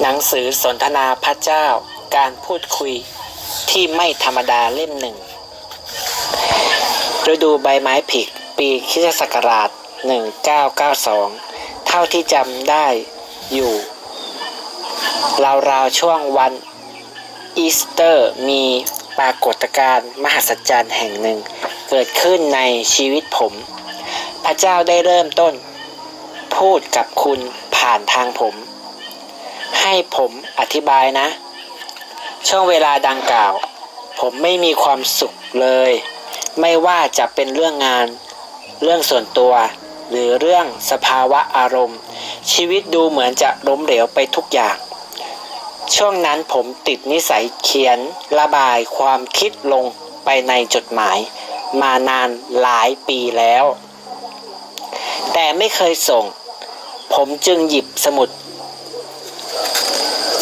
หนังสือสนทนาพระเจ้าการพูดคุยที่ไม่ธรรมดาเล่มหนึ่งฤดูใบไม้ผลิปีคริสตศักราช 1992 เท่าที่จำได้อยู่ ราวๆช่วงวันอีสเตอร์มีปรากฏการณ์มหัศจรรย์แห่งหนึ่ง เกิดขึ้นในชีวิตผม พระเจ้าได้เริ่มต้น พูดกับคุณผ่านทางผม ให้ผมอธิบายนะ ช่วงเวลาดังกล่าว ผมไม่มีความสุขเลย ไม่ว่าจะเป็นเรื่องงาน เรื่องส่วนตัว หรือเรื่องสภาวะอารมณ์ ชีวิตดูเหมือนจะล้มเหลวไปทุกอย่าง ช่วงนั้นผมติดนิสัยเขียนระบายความคิดลงไปในจดหมาย มานานหลายปีแล้ว แต่ไม่เคยส่ง ผมจึงหยิบสมุด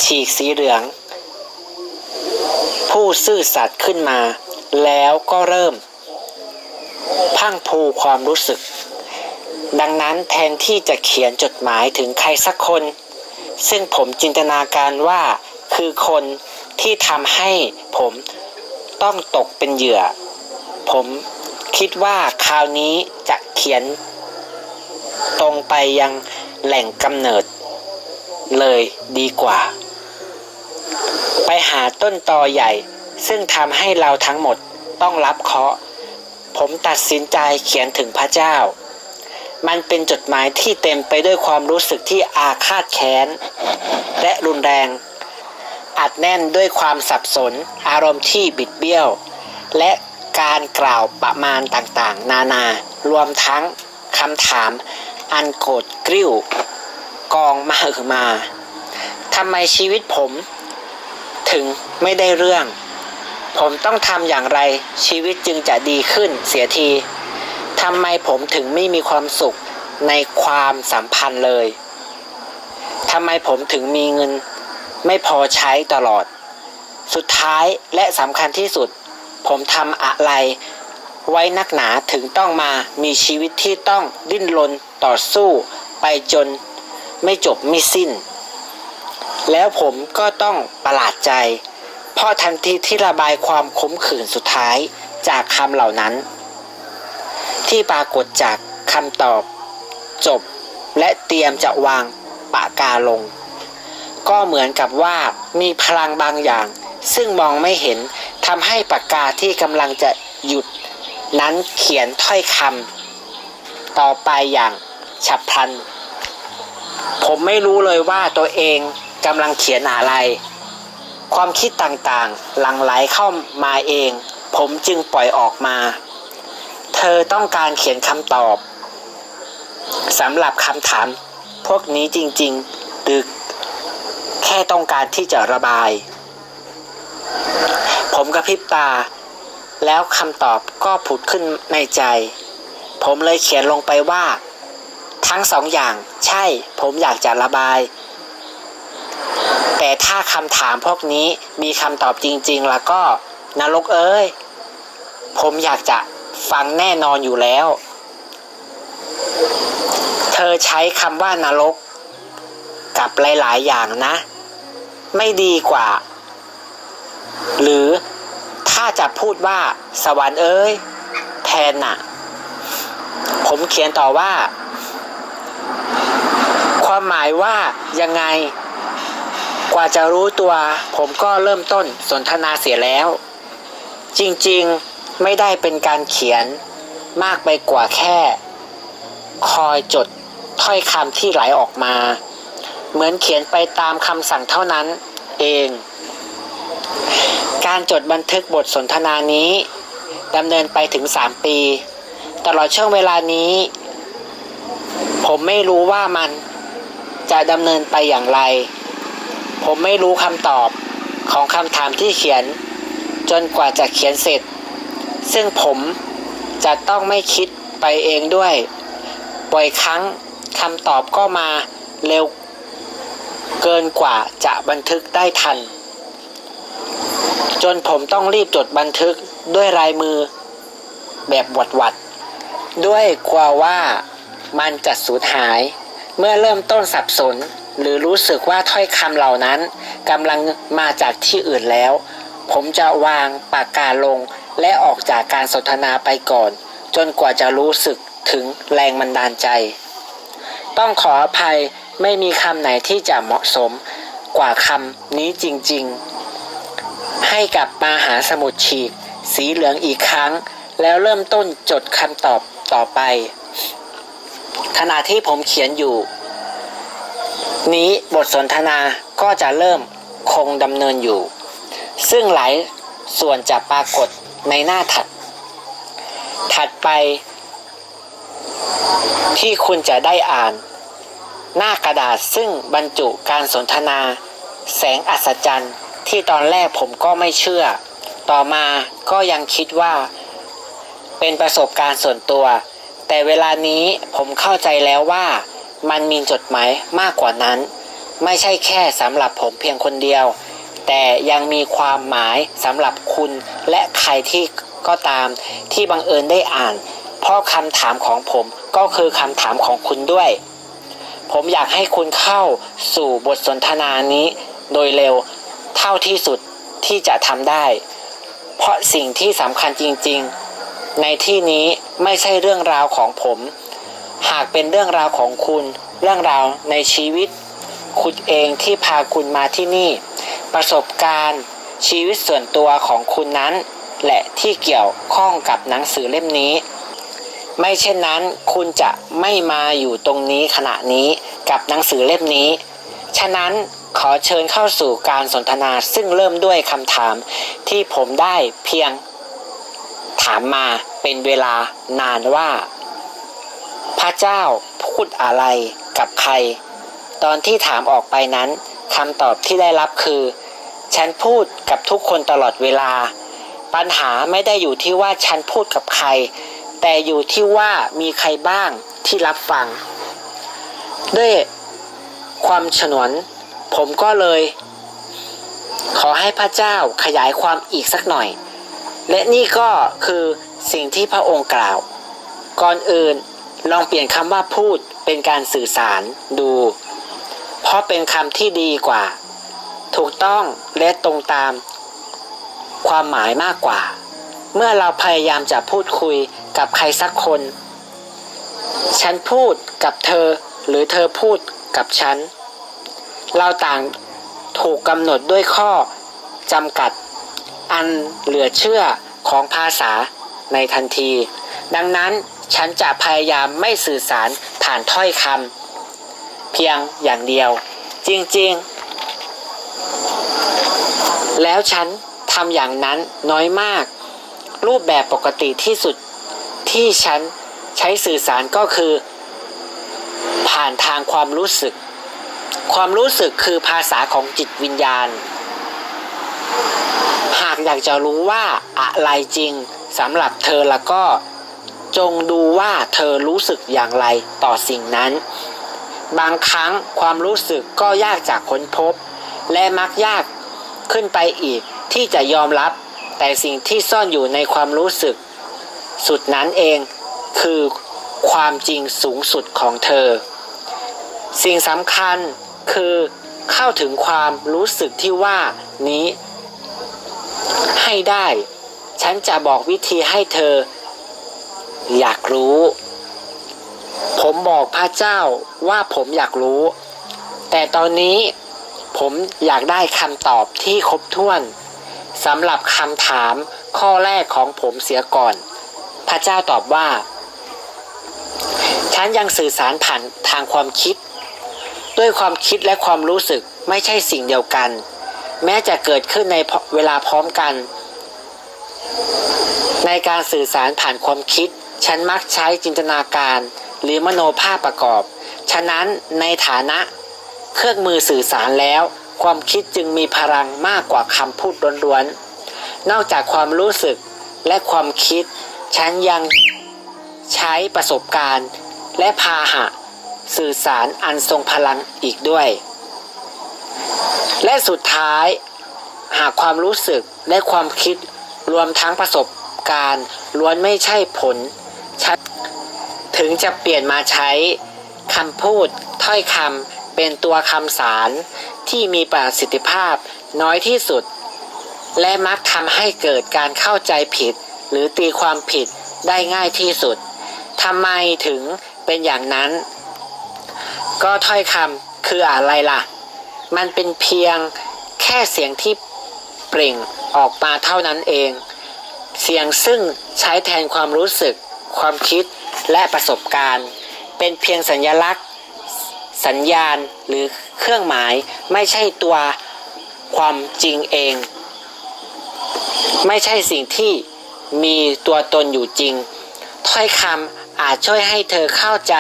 ฉีกสีเหลือง ผู้ซื่อสัตย์ขึ้นมา แล้วก็เริ่ม พังพูความรู้สึก ดังนั้นแทนที่จะเขียนจดหมายถึงใครสักคน ซึ่งผมจินตนาการว่าคือคนที่ทำให้ผมต้องตกเป็นเหยื่อ ผมคิดว่าคราวนี้จะเขียน ตรงไปยังแหล่งกำเนิด เลยดีกว่า ไปหาต้นตอใหญ่ ซึ่งทำให้เราทั้งหมดต้องรับเคราะห์ผมตัดสินใจเขียนถึงพระเจ้า มันเป็นจดหมายที่เต็มไปด้วยความรู้สึกที่อาฆาตแค้น และรุนแรง อัดแน่นด้วยความสับสน อารมณ์ที่บิดเบี้ยว และการกล่าวประมาณต่างๆ นานารวมทั้งคำถามอันโกรธกริ้ว กองมาหือมาทำไมชีวิตผม ถึงไม่ได้เรื่อง ผมต้องทำอย่างไรชีวิตจึงจะดีขึ้นเสียทีทำไมผมถึงไม่มีความสุขในความสัมพันธ์เลยทำไมผมถึงมีเงินไม่พอใช้ตลอด สุดท้ายและสำคัญที่สุด ผมทำอะไร ไว้นักหนาถึงต้องมามีชีวิตที่ต้องดิ้นรนต่อสู้ไปจน ไม่จบไม่สิ้น แล้วผมก็ต้องประหลาดใจ เพราะทันทีที่ระบายความขมขื่นสุดท้ายจากคำเหล่านั้น ที่ปรากฏจากคำตอบ จบ และเตรียมจะวางปากกาลง ก็เหมือนกับว่ามีพลังบางอย่าง ซึ่งมองไม่เห็นทำให้ปากกาที่กำลังจะหยุด นั้นเขียนถ้อยคำต่อไปอย่างฉับพลัน ผมไม่รู้เลยว่าตัวเองกำลังเขียนอะไร ความคิดต่างๆ หลั่งไหลเข้ามาเอง ผมจึงปล่อยออกมา เธอต้องการเขียนคำตอบสำหรับคำถาม พวกนี้จริงๆหรือแค่ต้องการที่จะระบาย ผมกระพริบตา แล้วคำตอบก็ผุดขึ้นในใจ ผมเลยเขียนลงไปว่า ทั้งสองอย่าง ใช่ ผมอยากจะระบาย แต่ถ้าคำถามพวกนี้มีคำตอบจริง ๆ แล้วก็นรกเอ้ย ผมอยากจะฟังแน่นอนอยู่แล้ว เธอใช้คำว่านรก กับหลาย ๆ อย่างนะ ไม่ดีกว่า หรือถ้าจะพูดว่าสวรรค์เอ้ยแทนน่ะ ผมเขียนต่อว่า ความหมายว่ายังไง กว่าจะรู้ตัว ผมก็เริ่มต้นสนทนาเสียแล้ว จริงๆไม่ได้เป็นการเขียนมากไปกว่าแค่ คอยจดถ้อยคำที่ไหลออกมา เหมือนเขียนไปตามคำสั่งเท่านั้นเอง การจดบันทึกบทสนทนานี้ดำเนินไปถึง 3 ปี ตลอดช่วงเวลานี้ ผมไม่รู้ว่ามัน จะดำเนินไปอย่างไร ผมไม่รู้คำตอบของคำถามที่เขียน จนกว่าจะเขียนเสร็จ ซึ่งผมจะต้องไม่คิดไปเองด้วยบ่อยครั้งคำตอบก็มาเร็วเกินกว่าจะบันทึกได้ทัน จนผมต้องรีบจดบันทึกด้วยลายมือแบบหวัดหวัดๆด้วยกลัวว่ามันจะสูญหาย เมื่อเริ่มต้นสับสน หรือรู้สึกว่าถ้อยคำเหล่านั้นกำลังมาจากที่อื่นแล้ว ผมจะวางปากกาลงและออกจากการสนทนาไปก่อน จนกว่าจะรู้สึกถึงแรงบันดาลใจ ต้องขออภัยไม่มีคำไหนที่จะเหมาะสมกว่าคำนี้จริงๆ ให้กับมาหาสมุดฉีก สีเหลืองอีกครั้ง แล้วเริ่มต้นจดคำตอบต่อไป ขณะที่ผมเขียนอยู่ นี้บทสนทนาก็จะเริ่มคงดำเนินอยู่ ซึ่งหลายส่วนจะปรากฏในหน้าถัด ถัดไป ที่คุณจะได้อ่าน หน้ากระดาษซึ่งบรรจุการสนทนา แสงอัศจรรย์ที่ตอนแรกผมก็ไม่เชื่อ ต่อมาก็ยังคิดว่า เป็นประสบการณ์ส่วนตัว แต่เวลานี้ผมเข้าใจแล้วว่ามันมีจดหมายมากกว่านั้น ไม่ใช่แค่สำหรับผมเพียงคนเดียว แต่ยังมีความหมายสำหรับคุณและใครที่ก็ตามที่บังเอิญได้อ่าน เพราะคำถามของผมก็คือคำถามของคุณด้วย ผมอยากให้คุณเข้าสู่บทสนทนานี้ โดยเร็วเท่าที่สุดที่จะทำได้ เพราะสิ่งที่สำคัญจริง ๆ ในที่นี้ไม่ใช่เรื่องราวของผม หากเป็นเรื่องราวของคุณ เรื่องราวในชีวิต คุณเองที่พาคุณมาที่นี่ ประสบการณ์ ชีวิตส่วนตัวของคุณนั้น และที่เกี่ยวข้องกับหนังสือเล่มนี้ ไม่เช่นนั้นคุณจะไม่มาอยู่ตรงนี้ขณะนี้กับหนังสือเล่มนี้ ฉะนั้นขอเชิญเข้าสู่การสนทนาซึ่งเริ่มด้วยคำถามที่ผมได้เพียง ถามมาเป็นเวลานานว่า พระเจ้าพูดอะไรกับใคร ตอนที่ถามออกไปนั้นคำตอบที่ได้รับคือ ฉันพูดกับทุกคนตลอดเวลา ปัญหาไม่ได้อยู่ที่ว่าฉันพูดกับใคร แต่อยู่ที่ว่ามีใครบ้างที่รับฟัง ด้วยความฉนวน ผมก็เลย ขอให้พระเจ้าขยายความอีกสักหน่อย และนี่ก็คือสิ่งที่พระองค์กล่าว ก่อนอื่นลองเปลี่ยนคำว่าพูดเป็นการสื่อสารดู เพราะเป็นคำที่ดีกว่า ถูกต้องและตรงตาม ความหมายมากกว่า เมื่อเราพยายามจะพูดคุยกับใครสักคน ฉันพูดกับเธอหรือเธอพูดกับฉัน เราต่างถูกกำหนดด้วยข้อจำกัด อันเหลือเชื่อของภาษาในทันที ดังนั้นฉันจะพยายามไม่สื่อสารผ่านถ้อยคำเพียงอย่างเดียว จริงๆ แล้วฉันทำอย่างนั้นน้อยมาก รูปแบบปกติที่สุดที่ฉันใช้สื่อสารก็คือ ผ่านทางความรู้สึก ความรู้สึกคือภาษาของจิตวิญญาณากอยากจะรู้ว่าอะไรจริงสำหรับเธอแล้วก็จงดูว่าเธอรู้สึกอย่างไรต่อสิ่งนั้น บางครั้งความรู้สึกก็ยากจากค้นพบ และมักยากขึ้นไปอีกที่จะยอมรับ แต่สิ่งที่ซ่อนอยู่ในความรู้สึก สุดนั้นเองคือความจริงสูงสุดของเธอ สิ่งสำคัญคือเข้าถึงความรู้สึกที่ว่านี้ ให้ได้ ฉันจะบอกวิธีให้เธอ อยากรู้ ผมบอกพระเจ้าว่าผมอยากรู้ แต่ตอนนี้ผมอยากได้คำตอบที่ครบถ้วนสำหรับคำถามข้อแรกของผมเสียก่อน พระเจ้าตอบว่า ฉันยังสื่อสารผ่านทางความคิด ด้วยความคิดและความรู้สึกไม่ใช่สิ่งเดียวกัน แม้จะเกิดขึ้นในเวลาพร้อมกัน ในการสื่อสารผ่านความคิด ฉันมักใช้จินตนาการ หรือมโนภาพประกอบ ฉะนั้นในฐานะ เครื่องมือสื่อสารแล้ว ความคิดจึงมีพลังมากกว่าคำพูดล้วนๆ นอกจากความรู้สึกและความคิด ฉันยังใช้ประสบการณ์ และพาหะ สื่อสารอันทรงพลังอีกด้วย และสุดท้าย หากความรู้สึกและความคิดรวมทั้งประสบการณ์ล้วนไม่ใช่ผลชัดถึงจะเปลี่ยนมาใช้คำพูดถ้อยคำเป็นตัวคำสารที่มีประสิทธิภาพน้อยที่สุด และมักทำให้เกิดการเข้าใจผิด หรือตีความผิดได้ง่ายที่สุดทำไมถึงเป็นอย่างนั้น ก็ถ้อยคำคืออะไรล่ะ มันเป็นเพียงแค่เสียงที่เปล่งออกมาเท่านั้นเอง เสียงซึ่งใช้แทนความรู้สึก ความคิดและประสบการณ์ เป็นเพียงสัญลักษณ์ สัญญาณหรือเครื่องหมายไม่ใช่ตัวความจริงเอง ไม่ใช่สิ่งที่มีตัวตนอยู่จริง ถ้อยคำอาจช่วยให้เธอเข้าใจ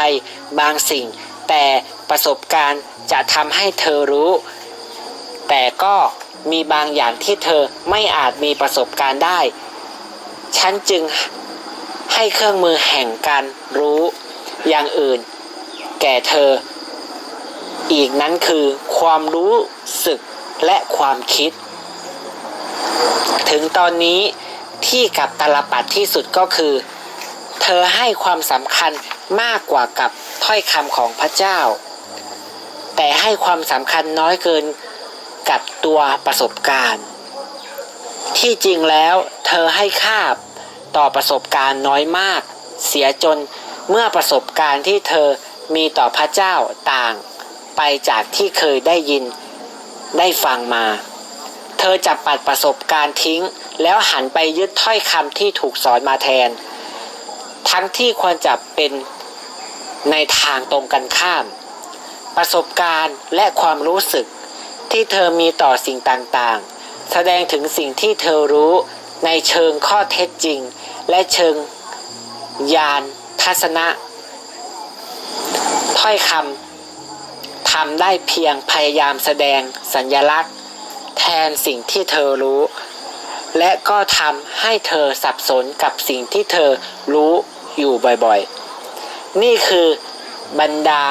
บางสิ่ง แต่ประสบการณ์จะทำให้เธอรู้ แต่ก็มีบางอย่างที่เธอไม่อาจมีประสบการณ์ได้ ฉันจึงให้เครื่องมือแห่งการรู้อย่างอื่น แก่เธอ อีกนั้นคือความรู้สึกและความคิด ถึงตอนนี้ที่กับตลปัดที่สุดก็คือ เธอให้ความสำคัญ มากกว่ากับถ้อยคำของพระเจ้า แต่ให้ความสำคัญน้อยเกินกับตัวประสบการณ์ ที่จริงแล้วเธอให้ค่าต่อประสบการณ์น้อยมาก เสียจนเมื่อประสบการณ์ที่เธอมีต่อพระเจ้าต่างไปจากที่เคยได้ยินได้ฟังมา เธอจะปัดประสบการณ์ทิ้ง แล้วหันไปยึดถ้อยคำที่ถูกสอนมาแทน ทั้งที่ควรจะเป็น ในทางตรงกันข้าม ประสบการณ์และความรู้สึกที่เธอมีต่อสิ่งต่างๆ แสดงถึงสิ่งที่เธอรู้ในเชิงข้อเท็จจริง และเชิงญาณทัศนะ ถ้อยคำทำได้เพียงพยายามแสดงสัญญลักษณ์ แทนสิ่งที่เธอรู้ และก็ทำให้เธอสับสนกับสิ่งที่เธอรู้อยู่บ่อยๆ นี่คือบรรดา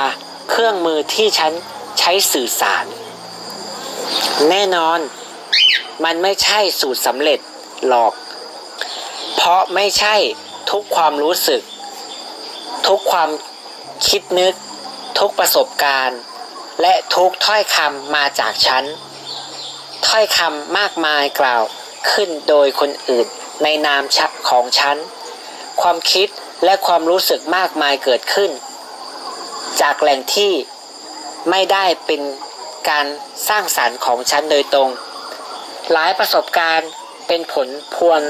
เครื่องมือที่ฉันใช้สื่อสาร แน่นอน มันไม่ใช่สูตรสำเร็จหรอก เพราะไม่ใช่ทุกความรู้สึก ทุกความคิดนึก ทุกประสบการณ์ และทุกถ้อยคำมาจากฉัน ถ้อยคำมากมายกล่าวขึ้นโดยคนอื่นในนามของฉัน ความคิด และความรู้สึกมากมายเกิดขึ้น จากแหล่งที่ไม่ได้เป็นการสร้างสารรค์ของฉันโดยตรง หลายประสบการณ์เป็นผลพวง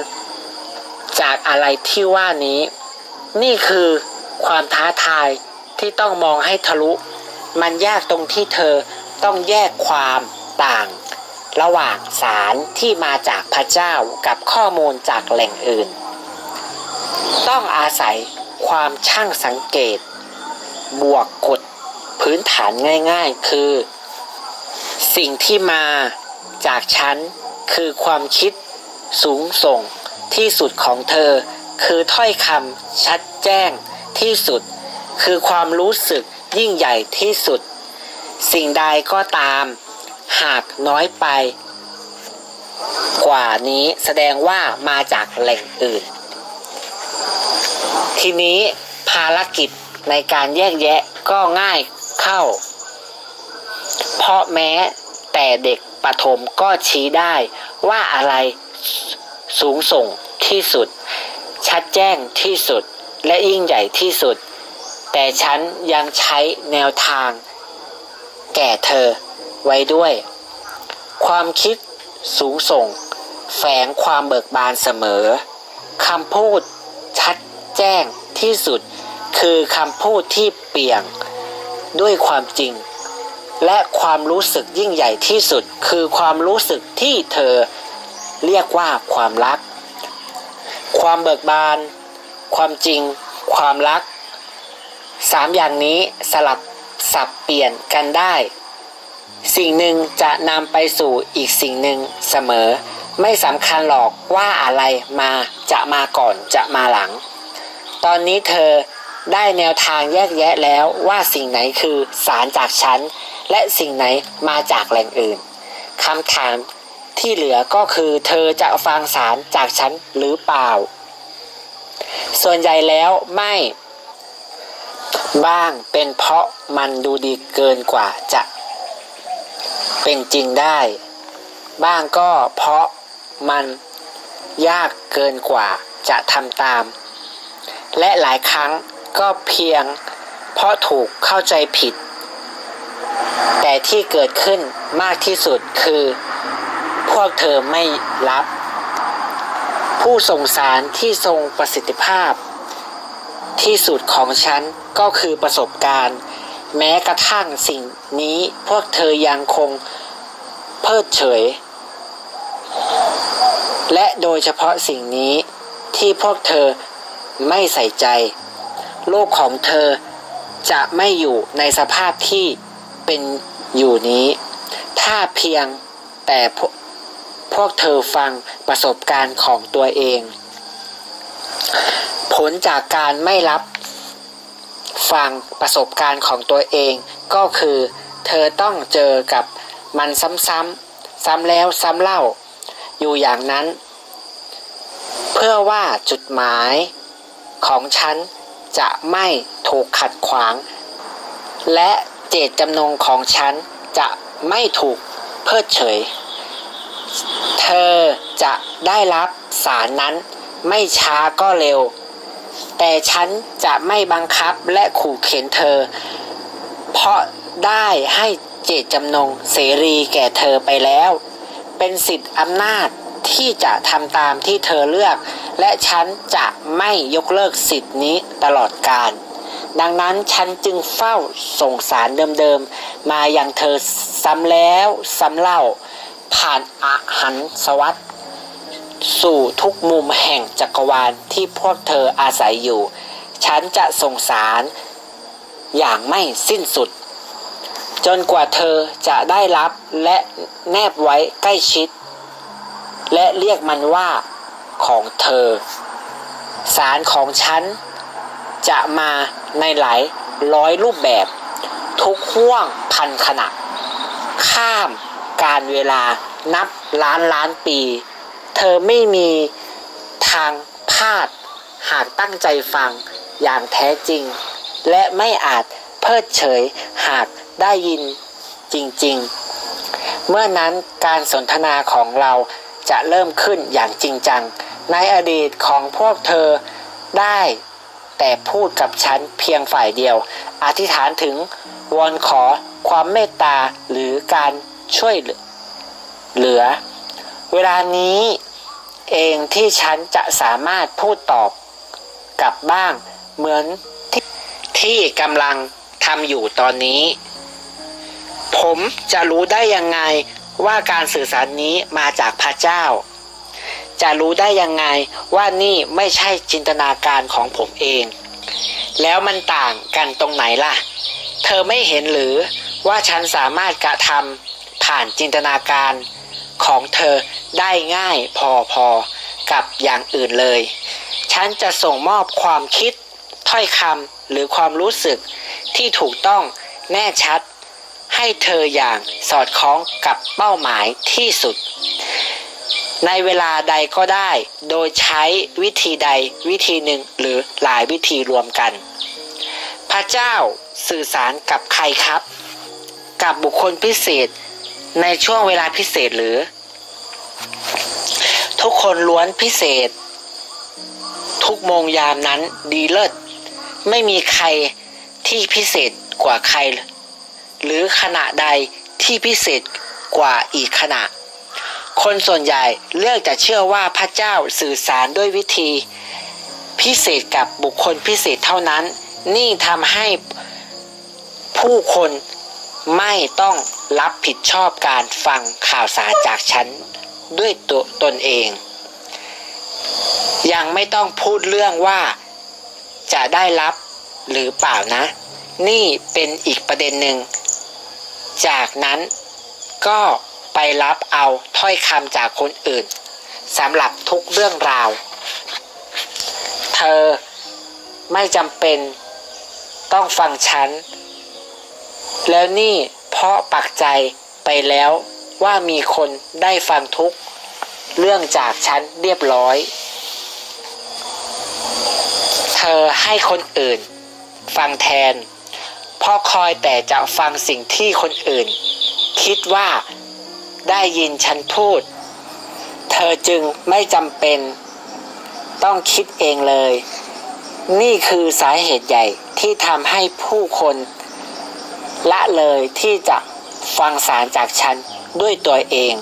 จากอะไรที่ว่านี้ นี่คือความท้าทายที่ต้องมองให้ทะลุ มันยากตรงที่เธอต้องแยกความต่าง ระหว่างสารที่มาจากพระเจ้ากับข้อมูลจากแหล่งอื่น ต้องอาศัยความช่างสังเกต บวกกฎพื้นฐานง่ายๆ คือ สิ่งที่มาจากฉันคือความคิดสูงส่งที่สุดของเธอ คือถ้อยคำชัดแจ้งที่สุด คือความรู้สึกยิ่งใหญ่ที่สุด สิ่งใดก็ตาม หากน้อยไป กว่านี้แสดงว่ามาจากแหล่งอื่น ทีนี้ภารกิจในการแยกแยะก็ง่ายเข้า เพราะแม้แต่เด็กปฐมก็ชี้ได้ว่าอะไรสูงส่งที่สุด ชัดแจ้งที่สุดและยิ่งใหญ่ที่สุด แต่ฉันยังใช้แนวทาง แก่เธอไว้ด้วย ความคิดสูงส่ง แฝงความเบิกบานเสมอคำพูด ชัดแจ้งที่สุดคือคำพูดที่เปี่ยงด้วยความจริง และความรู้สึกยิ่งใหญ่ที่สุดคือความรู้สึกที่เธอเรียกว่าความรัก ความเบิกบาน ความจริง ความรักสามอย่างนี้สลับสับเปลี่ยนกันได้ สิ่งหนึ่งจะนำไปสู่อีกสิ่งหนึ่งเสมอ ไม่สำคัญหรอกว่าอะไรมาจะมาก่อนจะมาหลัง ตอนนี้เธอได้แนวทางแยกแยะแล้วว่าสิ่งไหนคือสารจากฉัน และสิ่งไหนมาจากแหล่งอื่นคำถามที่เหลือก็คือเธอจะฟังสารจากฉันหรือเปล่า ส่วนใหญ่แล้วไม่ บ้างเป็นเพราะมันดูดีเกินกว่าจะ เป็นจริงได้ บ้างก็เพราะ มันยากเกินกว่าจะทำตาม และหลายครั้งก็เพียงเพราะถูกเข้าใจผิด แต่ที่เกิดขึ้นมากที่สุดคือ พวกเธอไม่รับ ผู้ส่งสารที่ทรงประสิทธิภาพ ที่สุดของฉันก็คือประสบการณ์ แม้กระทั่งสิ่งนี้พวกเธอยังคงเพิดเฉย และโดยเฉพาะสิ่งนี้ที่พวกเธอไม่ใส่ใจ โลกของเธอจะไม่อยู่ในสภาพที่เป็นอยู่นี้ ถ้าเพียงแต่พวกพวกเธอฟังประสบการณ์ของตัวเอง ผลจากการไม่รับฟังประสบการณ์ของตัวเอง ก็คือ เธอต้องเจอกับมันซ้ำๆซ้ำแล้วซ้ำเล่า อยู่อย่างนั้น เพื่อว่าจุดหมายของฉันจะไม่ถูกขัดขวาง และเจตจำนงของฉันจะไม่ถูกเพิดเฉย เธอจะได้รับสารนั้นไม่ช้าก็เร็ว แต่ฉันจะไม่บังคับและขู่เข็นเธอ เพราะได้ให้เจตจำนงเสรีแก่เธอไปแล้ว เป็นสิทธิอำนาจที่จะทำตามที่เธอเลือก และฉันจะไม่ยกเลิกสิทธินี้ตลอดกาลดังนั้นฉันจึงเฝ้าส่งสารเดิมๆ มาอย่างเธอซ้ำแล้วซ้ำเล่า ผ่านอาหันสวัสดสู่ทุกมุมแห่งจักรวาลที่พวกเธออาศัยอยู่ ฉันจะส่งสารอย่างไม่สิ้นสุด จนกว่าเธอจะได้รับและแนบไว้ใกล้ชิด และเรียกมันว่าของเธอ สารของฉัน จะมาในหลายร้อยรูปแบบ ทุกห่วงพันขณะ ข้ามการเวลานับล้านล้านปี เธอไม่มีทางพลาดหากตั้งใจฟังอย่างแท้จริง และไม่อาจเพิดเฉยหาก ได้ยินจริงๆ เมื่อนั้นการสนทนาของเราจะเริ่มขึ้นอย่างจริงจัง ในอดีตของพวกเธอได้ แต่พูดกับฉันเพียงฝ่ายเดียว อธิษฐานถึงวอนขอความเมตตาหรือการช่วยเหลือ เวลานี้เองที่ฉันจะสามารถพูดตอบกลับบ้างเหมือนที่ที่กำลังทำอยู่ตอนนี้ ผมจะรู้ได้ยังไงว่าการสื่อสารนี้มาจากพระเจ้า จะรู้ได้ยังไงว่านี่ไม่ใช่จินตนาการของผมเอง แล้วมันต่างกันตรงไหนล่ะ เธอไม่เห็นหรือว่าฉันสามารถกระทำผ่านจินตนาการของเธอได้ง่ายพอๆกับอย่างอื่นเลย ฉันจะส่งมอบความคิด ถ้อยคำหรือความรู้สึกที่ถูกต้องแน่ชัด ให้เธออย่างสอดคล้องกับเป้าหมายที่สุด ในเวลาใดก็ได้ โดยใช้วิธีใดวิธีหนึ่งหรือหลายวิธีรวมกัน พระเจ้าสื่อสารกับใครครับ กับบุคคลพิเศษ ในช่วงเวลาพิเศษหรือ ทุกคนล้วนพิเศษ ทุกโมงยามนั้นดีเลิศไม่มีใครที่พิเศษกว่าใคร หรือขณะใดที่พิเศษกว่าอีกขณะ คนส่วนใหญ่เลือกจะเชื่อว่าพระเจ้าสื่อสารด้วยวิธี พิเศษกับบุคคลพิเศษเท่านั้น นี่ทำให้ผู้คนไม่ต้องรับผิดชอบการฟังข่าวสารจากฉันด้วยตัวตนเอง ยังไม่ต้องพูดเรื่องว่าจะได้รับหรือเปล่านะ นี่เป็นอีกประเด็นหนึ่ง จากนั้นก็ไปรับเอาถ้อยคำจากคนอื่นสำหรับทุกเรื่องราว เธอไม่จำเป็นต้องฟังฉัน แล้วนี่เพราะปักใจไปแล้วว่ามีคนได้ฟังทุกเรื่องจากฉันเรียบร้อย เธอให้คนอื่น ฟังแทน พราะคอยแต่จะฟังสิ่งที่คนอื่น คิดว่าได้ยินฉันพูด เธอจึงไม่จำเป็น ต้องคิดเองเลย นี่คือสาเหตุใหญ่ที่ทำให้ผู้คน ละเลยที่จะฟังสารจากฉันด้วยตัวเอง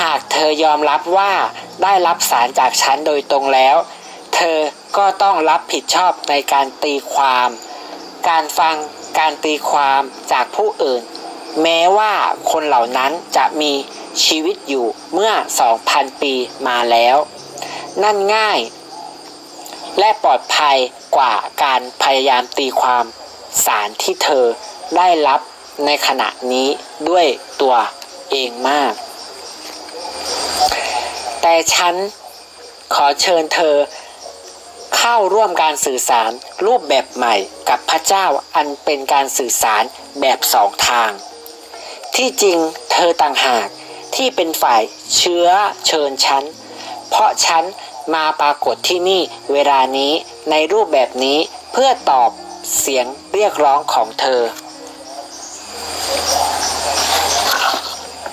หากเธอยอมรับว่าได้รับสารจากฉันโดยตรงแล้ว เธอก็ต้องรับผิดชอบในการตีความ การฟังการตีความจากผู้อื่น แม้ว่าคนเหล่านั้นจะมีชีวิตอยู่เมื่อ 2,000 ปีมาแล้ว นั่นง่าย และปลอดภัยกว่าการพยายามตีความสารที่เธอได้รับในขณะนี้ด้วยตัวเองมาก แต่ฉันขอเชิญเธอ เข้าร่วมการสื่อสารรูปแบบใหม่กับพระเจ้าอันเป็นการสื่อสารแบบสองทาง ที่จริงเธอต่างหากที่เป็นฝ่ายเชื้อเชิญฉัน เพราะฉันมาปรากฏที่นี่เวลานี้ในรูปแบบนี้เพื่อตอบเสียงเรียกร้องของเธอ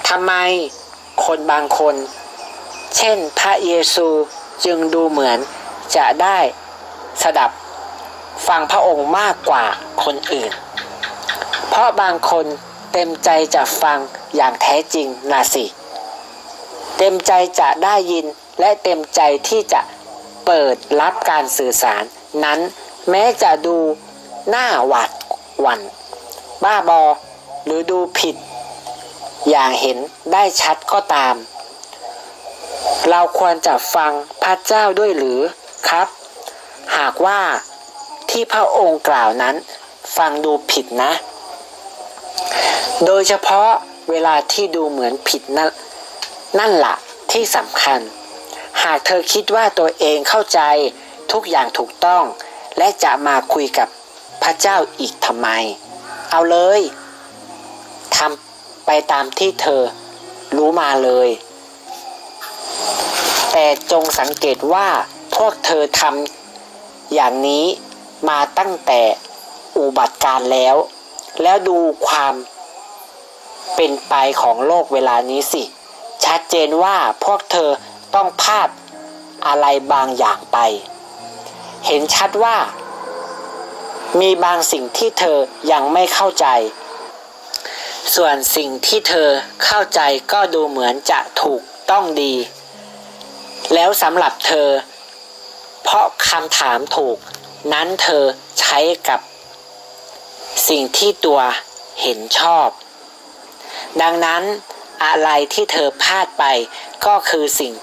ทำไมคนบางคน เช่นพระเยซูจึงดูเหมือน จะได้สดับฟังพระองค์มากกว่าคนอื่น เพราะบางคนเต็มใจจะฟังอย่างแท้จริงนะสิ เต็มใจจะได้ยินและเต็มใจที่จะเปิดรับการสื่อสาร นั้นแม้จะดูหน้าหวาดหวัน่นบ้าบอ หรือดูผิด อย่างเห็นได้ชัดก็ตาม เราควรจะฟังพระเจ้าด้วยหรือ ครับ หากว่าที่พระองค์กล่าวนั้นฟังดูผิดนะ โดยเฉพาะเวลาที่ดูเหมือนผิดนั่นนั่นละที่สำคัญ หากเธอคิดว่าตัวเองเข้าใจทุกอย่างถูกต้อง และจะมาคุยกับพระเจ้าอีกทำไม เอาเลยทำไปตามที่เธอรู้มาเลย แต่จงสังเกตว่า พวกเธอทำอย่างนี้มาตั้งแต่อุบัติการแล้ว แล้วดูความเป็นไปของโลกเวลานี้สิ ชัดเจนว่าพวกเธอต้องพลาดอะไรบางอย่างไป เห็นชัดว่า มีบางสิ่งที่เธอยังไม่เข้าใจ ส่วนสิ่งที่เธอเข้าใจก็ดูเหมือนจะถูกต้องดี แล้วสำหรับเธอ เพราะคำถามถูกนั้นเธอใช้กับสิ่งที่ตัวเห็นชอบ ดังนั้นอะไรที่เธอพลาดไปก็คือสิ่ง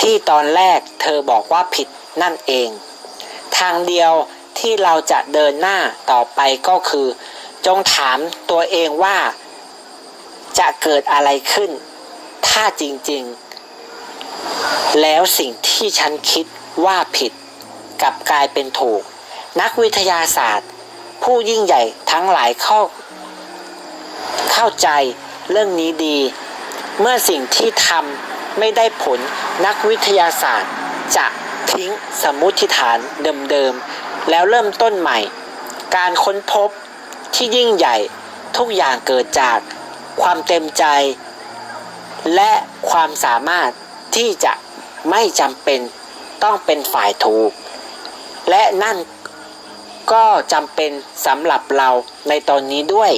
ที่ตอนแรกเธอบอกว่าผิดนั่นเอง ทางเดียวที่เราจะเดินหน้าต่อไปก็คือ จงถามตัวเองว่า จะเกิดอะไรขึ้น ถ้าจริง ๆ แล้วสิ่งที่ฉันคิด ว่าผิดกลับกลายเป็นถูก นักวิทยาศาสตร์ ผู้ยิ่งใหญ่ทั้งหลายเข้า เข้าใจเรื่องนี้ดี เมื่อสิ่งที่ทำไม่ได้ผลนักวิทยาศาสตร์ จะทิ้งสมมุติฐานเดิมๆ แล้วเริ่มต้นใหม่ การค้นพบที่ยิ่งใหญ่ทุกอย่างเกิดจากความเต็มใจ และความสามารถที่จะไม่จำเป็น ต้องเป็นฝ่ายถูก และนั่นก็จำเป็นสำหรับเราในตอนนี้ด้วย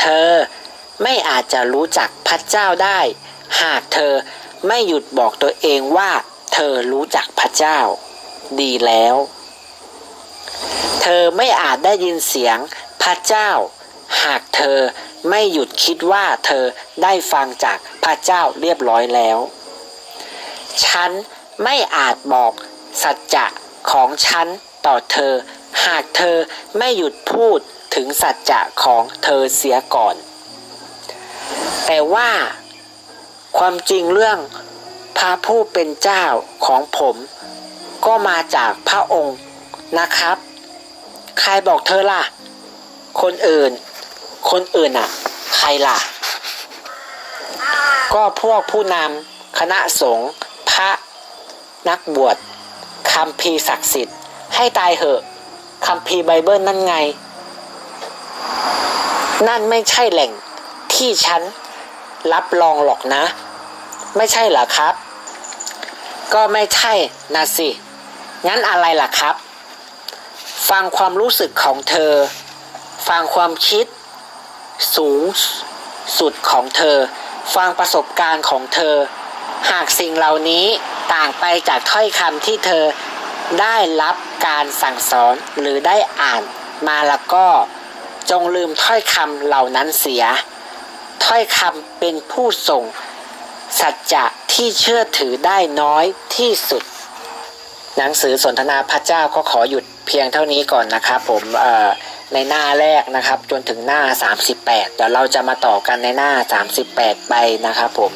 เธอไม่อาจจะรู้จักพระเจ้าได้ หากเธอไม่หยุดบอกตัวเองว่า เธอรู้จักพระเจ้า ดีแล้ว เธอไม่อาจได้ยินเสียงพระเจ้า หากเธอไม่หยุดคิดว่าเธอได้ฟังจากพระเจ้าเรียบร้อยแล้ว ฉัน ไม่อาจบอกสัจจะของฉันต่อเธอ หากเธอไม่หยุดพูดถึงสัจจะของเธอเสียก่อน แต่ว่าความจริงเรื่องพระผู้เป็นเจ้าของผม ก็มาจากพระองค์นะครับ ใครบอกเธอล่ะ คนอื่น คนอื่นอะ ใครล่ะ ก็พวกผู้นำคณะสงฆ์พระ นักบวชคำพีศักดิ์สิทธิ์ ให้ตายเหอะคัมภีไบเบิลนั่นไง นั่นไม่ใช่แหล่งที่ฉันรับรองหรอกนะ ไม่ใช่เหรอครับ ก็ไม่ใช่นะสิ งั้นอะไรล่ะครับ ฟังความรู้สึกของเธอ ฟังความคิด สูงสุดของเธอ ฟังประสบการณ์ของเธอ หากสิ่งเหล่านี้ ต่างไปจากถ้อยคำที่เธอได้รับการสั่งสอนหรือได้อ่านมาแล้วก็จงลืมถ้อยคำเหล่านั้นเสีย ถ้อยคำเป็นผู้ส่ง สัจจะที่เชื่อถือได้น้อยที่สุด หนังสือสนทนาพระเจ้าก็ขอหยุดเพียงเท่านี้ก่อนนะครับผมเอ่อ ในหน้าแรกนะครับ จนถึงหน้า 38 เดี๋ยวเราจะมาต่อกันในหน้า 38 ไปนะครับผม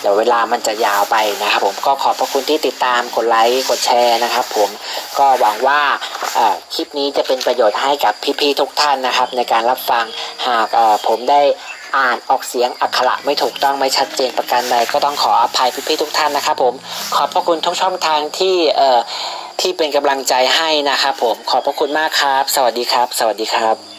เดี๋ยวเวลามันจะยาวไปนะครับผมก็ขอบพระคุณที่ติดตามกดไลค์กดแชร์นะครับ ผมก็หวังว่าคลิปนี้จะเป็นประโยชน์ให้กับพี่ๆทุกท่านนะครับ ในการรับฟังหากผมได้อ่านออกเสียงอักขระไม่ถูกต้องไม่ชัดเจนประการใดก็ต้องขออภัยพี่ๆทุกท่านนะครับ ผมขอบพระคุณทุกช่องทางที่เอ่อ ที่เป็นกำลังใจให้นะครับผมขอบพระคุณมากครับ สวัสดีครับ สวัสดีครับ